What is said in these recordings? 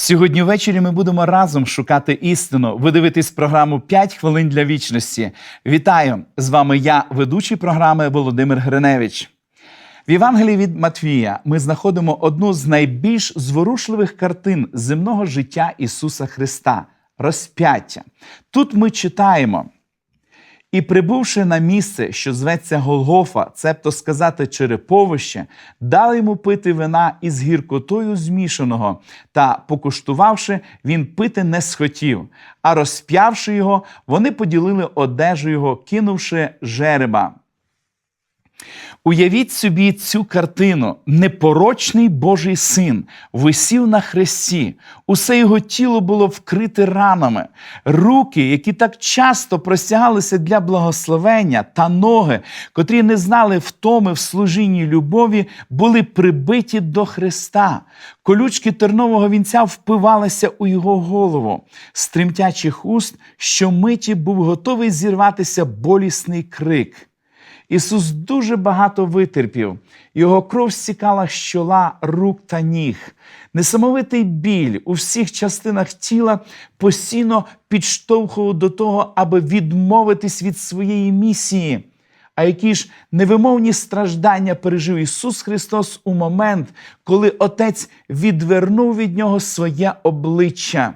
Сьогодні ввечері ми будемо разом шукати істину. Ви дивитесь програму «5 хвилин для вічності. Вітаю! З вами я, ведучий програми Володимир Гриневич. В Євангелії від Матвія ми знаходимо одну з найбільш зворушливих картин земного життя Ісуса Христа розп'яття. Тут ми читаємо. І прибувши на місце, що зветься Голгофа, цебто сказати череповище, дали йому пити вина із гіркотою змішаного, та, покуштувавши, він пити не схотів. А розп'явши його, вони поділили одежу його, кинувши жереба. Уявіть собі цю картину. Непорочний Божий син висів на хресті, усе його тіло було вкрите ранами, руки, які так часто простягалися для благословення, та ноги, котрі не знали втоми в служінні любові, були прибиті до Христа. Колючки тернового вінця впивалися у його голову. З уст щомиті був готовий зірватися болісний крик. Ісус дуже багато витерпів, його кров стікала з чола, рук та ніг. Несамовитий біль у всіх частинах тіла постійно підштовхував до того, аби відмовитись від своєї місії. А які ж невимовні страждання пережив Ісус Христос у момент, коли Отець відвернув від Нього своє обличчя.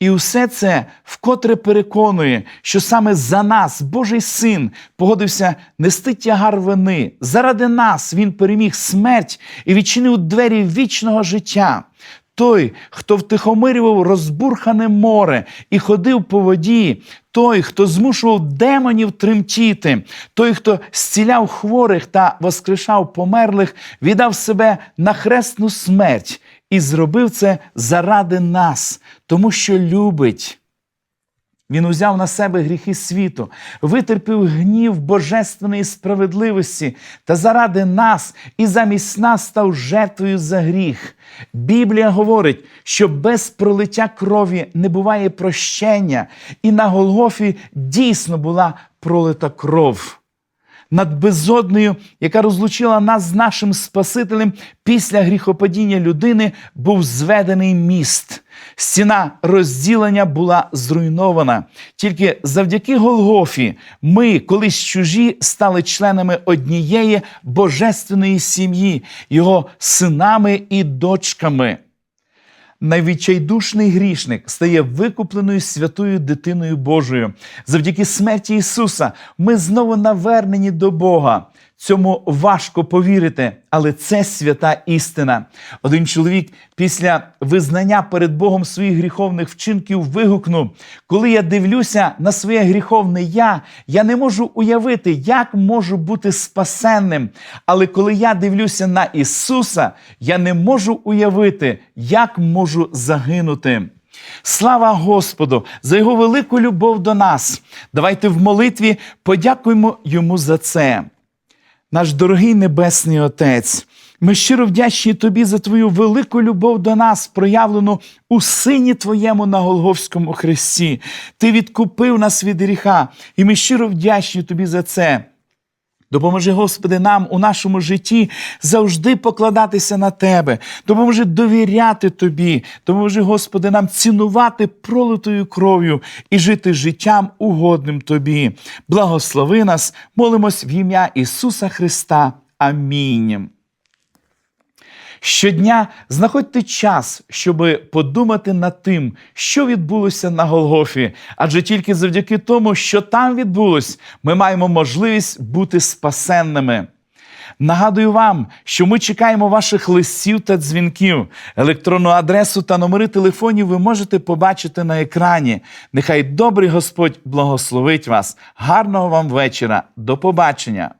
І усе це вкотре переконує, що саме за нас Божий син погодився нести тягар вини. Заради нас Він переміг смерть і відчинив двері вічного життя. Той, хто втихомирював розбурхане море і ходив по воді, той, хто змушував демонів тремтіти, той, хто зціляв хворих та воскрешав померлих, віддав себе на хресну смерть і зробив це заради нас, тому що любить. Він узяв на себе гріхи світу, витерпів гнів божественної справедливості та заради нас і замість нас став жертвою за гріх. Біблія говорить, що без пролиття крові не буває прощення, і на Голгофі дійсно була пролита кров. Над безодною, яка розлучила нас з нашим Спасителем після гріхопадіння людини, був зведений міст. Стіна розділення була зруйнована. Тільки завдяки Голгофі ми, колись чужі, стали членами однієї божественної сім'ї, його синами і дочками. Найвідчайдушний грішник стає викупленою святою дитиною Божою. Завдяки смерті Ісуса ми знову навернені до Бога. Цьому важко повірити, але це свята істина. Один чоловік після визнання перед Богом своїх гріховних вчинків вигукнув: коли я дивлюся на своє гріховне я, я не можу уявити, як можу бути спасенним. Але коли я дивлюся на Ісуса, я не можу уявити, як можу загинути. Слава Господу за Його велику любов до нас. Давайте в молитві подякуємо Йому за це. Наш дорогий Небесний Отець, ми щиро вдячні Тобі за Твою велику любов до нас, проявлену у Сині Твоєму на Голговському Христі. Ти відкупив нас від гріха, і ми щиро вдячні Тобі за це. Допоможи, Господи, нам у нашому житті завжди покладатися на Тебе. Допоможи довіряти Тобі. Допоможи, Господи, нам цінувати пролитою кров'ю і жити життям угодним Тобі. Благослови нас, молимось в ім'я Ісуса Христа. Амінь. Щодня знаходьте час, щоб подумати над тим, що відбулося на Голгофі. Адже тільки завдяки тому, що там відбулось, ми маємо можливість бути спасенними. Нагадую вам, що ми чекаємо ваших листів та дзвінків. Електронну адресу та номери телефонів ви можете побачити на екрані. Нехай добрий Господь благословить вас. Гарного вам вечора. До побачення!